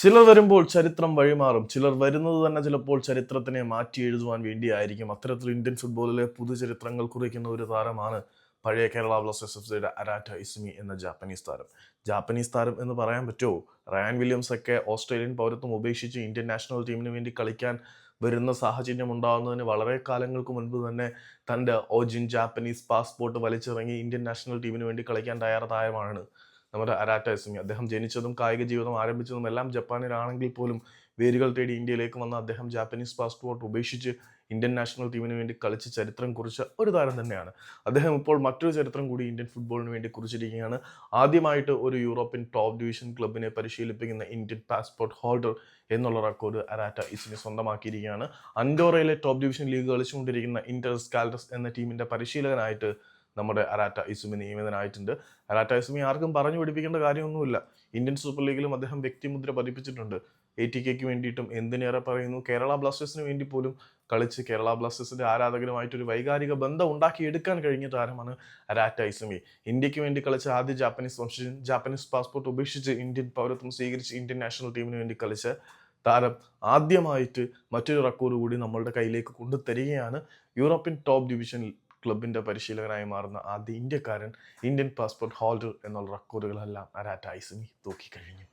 ചിലർ വരുമ്പോൾ ചരിത്രം വഴിമാറും. ചിലർ വരുന്നത് തന്നെ ചിലപ്പോൾ ചരിത്രത്തിനെ മാറ്റി എഴുതുവാൻ വേണ്ടിയായിരിക്കും. അത്തരത്തിൽ ഇന്ത്യൻ ഫുട്ബോളിലെ പുതുചരിത്രങ്ങൾ കുറിക്കുന്ന ഒരു താരമാണ് പഴയ കേരള ബ്ലാസ്റ്റേഴ്സ് എഫ് സിയുടെ അരാറ്റ ഇസ്മി എന്ന ജാപ്പനീസ് താരം. ജാപ്പനീസ് താരം എന്ന് പറയാൻ പറ്റുമോ? റയാൻ വില്യംസ് ഒക്കെ ഓസ്ട്രേലിയൻ പൗരത്വം ഉപേക്ഷിച്ച് ഇന്ത്യൻ നാഷണൽ ടീമിന് വേണ്ടി കളിക്കാൻ വരുന്ന സാഹചര്യം ഉണ്ടാകുന്നതിന് വളരെ കാലങ്ങൾക്ക് മുൻപ് തന്നെ തന്റെ ഓജിൻ ജാപ്പനീസ് പാസ്പോർട്ട് വലിച്ചിറങ്ങി ഇന്ത്യൻ നാഷണൽ ടീമിന് വേണ്ടി കളിക്കാൻ തയ്യാറായതാണ് നമ്മുടെ അരാറ്റ ഇസ്മി അദ്ദേഹം ജനിച്ചതും കായിക ജീവിതം ആരംഭിച്ചതും എല്ലാം ജപ്പാനിലാണെങ്കിൽ പോലും വേരുകൾ തേടി ഇന്ത്യയിലേക്ക് വന്ന അദ്ദേഹം ജാപ്പനീസ് പാസ്പോർട്ട് ഉപേക്ഷിച്ച് ഇന്ത്യൻ നാഷണൽ ടീമിന് വേണ്ടി കളിച്ച ചരിത്രം കുറിച്ച ഒരു താരം തന്നെയാണ്. അദ്ദേഹം ഇപ്പോൾ മറ്റൊരു ചരിത്രം കൂടി ഇന്ത്യൻ ഫുട്ബോളിന് വേണ്ടി കുറിച്ചിരിക്കുകയാണ്. ആദ്യമായിട്ട് ഒരു യൂറോപ്യൻ ടോപ്പ് ഡിവിഷൻ ക്ലബിനെ പരിശീലിപ്പിക്കുന്ന ഇന്ത്യൻ പാസ്പോർട്ട് ഹോൾഡർ എന്നുള്ള റെക്കോർഡ് അരാറ്റ ഇസിനെ സ്വന്തമാക്കിയിരിക്കുകയാണ്. അൻഡോറയിലെ ടോപ്പ് ഡിവിഷൻ ലീഗ് കളിച്ചുകൊണ്ടിരിക്കുന്ന ഇന്റർ സ്കാൽഡസ് എന്ന ടീമിന്റെ പരിശീലകനായിട്ട് നമ്മുടെ അരാറ്റ ഇസുമി നിയമിതനായിട്ടുണ്ട്. അരാറ്റ ഇസുമി ആർക്കും പറഞ്ഞു പഠിപ്പിക്കേണ്ട കാര്യമൊന്നുമില്ല. ഇന്ത്യൻ സൂപ്പർ ലീഗിലും അദ്ദേഹം വ്യക്തിമുദ്ര പതിപ്പിച്ചിട്ടുണ്ട്. എ ടി കെക്ക് വേണ്ടിയിട്ടും എന്തിനേറെ പറയുന്നു? കേരള ബ്ലാസ്റ്റേഴ്സിന് വേണ്ടി പോലും കളിച്ച് കേരള ബ്ലാസ്റ്റേഴ്സിന്റെ ആരാധകരുമായിട്ടൊരു വൈകാരിക ബന്ധം ഉണ്ടാക്കിയെടുക്കാൻ കഴിഞ്ഞ താരമാണ് അരാറ്റ ഇസുമി. ഇന്ത്യയ്ക്ക് വേണ്ടി കളിച്ച ആദ്യ ജാപ്പനീസ് വംശജൻ ജാപ്പനീസ് പാസ്പോർട്ട് ഉപേക്ഷിച്ച് ഇന്ത്യൻ പൗരത്വം സ്വീകരിച്ച് ഇന്ത്യൻ നാഷണൽ ടീമിന് വേണ്ടി കളിച്ച് താരം ആദ്യമായിട്ട് മറ്റൊരു റെക്കോർഡ് കൂടി നമ്മളുടെ കയ്യിലേക്ക് കൊണ്ടുതരികയാണ് യൂറോപ്യൻ ടോപ്പ് ഡിവിഷൻ ക്ലബിന്റെ പരിശീലകനായി മാറുന്ന ആദ്യ ഇന്ത്യക്കാരൻ ഇന്ത്യൻ പാസ്പോർട്ട് ഹോൾഡർ എന്നുള്ള റെക്കോർഡുകളെല്ലാം അരാറ്റ് ഐസമി തൂക്കിക്കഴിഞ്ഞു.